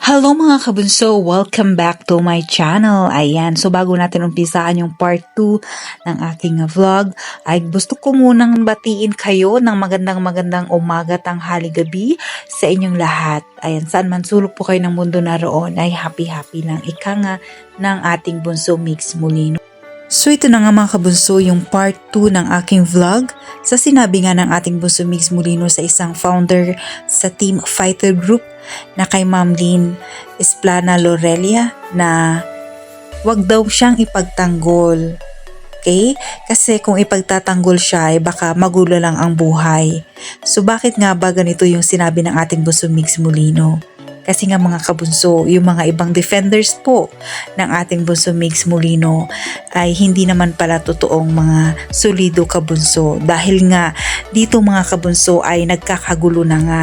Hello mga kabunso! Welcome back to my channel. Ayan, so bago natin umpisaan yung part 2 ng aking vlog, ay gusto ko munang batiin kayo ng magandang magandang umaga, tanghali, gabi sa inyong lahat. Ayan, saan man sulok po kayo ng mundo naroon ay happy-happy lang. Ika nga ng ating bunso Mix Molino. So ito na nga mga kabunso yung part 2 ng aking vlog sa sinabi nga ng ating bunso Mix Molino sa isang founder sa Team Fighter Group na kay Ma'am Lynn Esplana Lorelia na wag daw siyang ipagtanggol. Okay? Kasi kung ipagtatanggol siya ay baka magulo lang ang buhay. So bakit nga ba ganito yung sinabi ng ating bunso Mix Molino? Kasi nga mga kabunso, yung mga ibang defenders po ng ating bunso Mix Molino ay hindi naman pala totoong mga solido kabunso. Dahil nga dito mga kabunso ay nagkakagulo na nga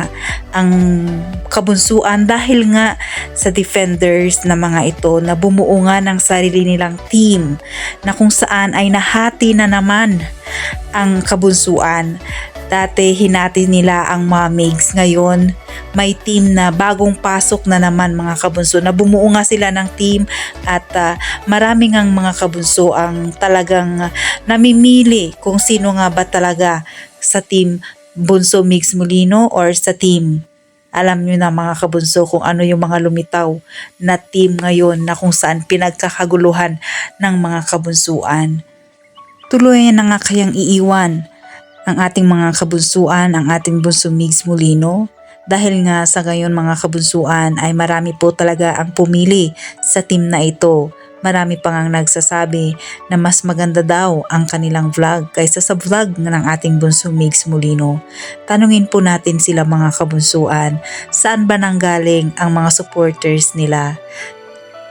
ang kabunsuan dahil nga sa defenders na mga ito na bumuo nga ng sarili nilang team na kung saan ay nahati na naman ang kabunsuan. Dati hinati nila ang mamigs. Ngayon, may team na bagong pasok na naman mga kabunso na bumuo nga sila ng team at uh, marami ngang mga kabunso ang talagang namimili kung sino nga ba talaga sa team Bunso Mix Molino or sa team alam nyo na mga kabunso kung ano yung mga lumitaw na team ngayon na kung saan pinagkakaguluhan ng mga kabunsuan. Tuloy na nga kayang iiwan ang ating mga kabunsuan, ang ating bunso Migs Molino. Dahil nga sa gayon mga kabunsuan ay marami po talaga ang pumili sa team na ito. Marami pang ang nagsasabi na mas maganda daw ang kanilang vlog kaysa sa vlog ng ating bunso Migs Molino. Tanungin po natin sila mga kabunsuan, saan ba nanggaling ang mga supporters nila?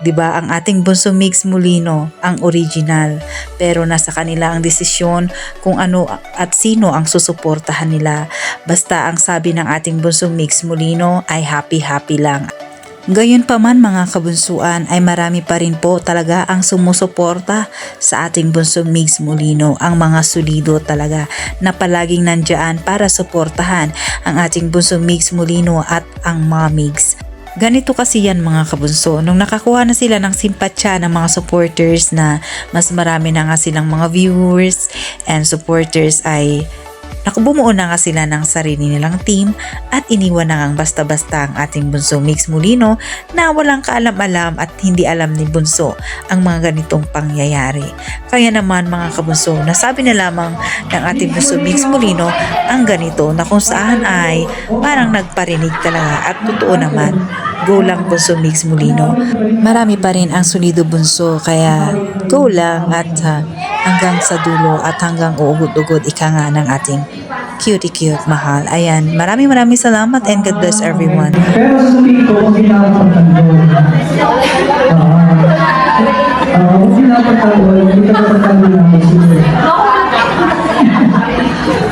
'Di ba? Ang ating bunso Mix Molino ang original. Pero nasa kanila ang desisyon kung ano at sino ang susuportahan nila. Basta ang sabi ng ating bunso Mix Molino ay happy happy lang. Gayon pa man mga kabunsuan ay marami pa rin po talaga ang sumusuporta sa ating bunso Migs Molino, ang mga solido talaga na palaging nandyan para suportahan ang ating bunso Migs Molino at ang mga Migs. Ganito kasi yan mga kabunso. Nung nakakuha na sila ng simpatya ng mga supporters na mas marami na nga silang mga viewers and supporters ay Nakabumuo na nga sila ng sarili nilang team at iniwan na ngang basta-basta ang ating bunso Mix Molino na walang kaalam-alam at hindi alam ni bunso ang mga ganitong pangyayari. Kaya naman mga kabunso, nasabi na lamang ng ating bunso Mix Molino ang ganito na kung saan ay parang nagparinig talaga at totoo naman go lang bunso Mix Molino. Marami pa rin ang solido bunso kaya go lang at uh, hanggang sa dulo at hanggang uugod-ugod ika nga ng ating cutie cute mahal. Ayan, maraming maraming salamat and God bless everyone. Pero sa sulit ko, pinapagtanggol. Ah, kung pinapagtanggol, hindi ka napagtanggol ng isip.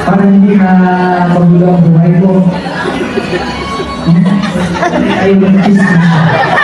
Para hindi na magulo ang buhay ko. I will kiss you.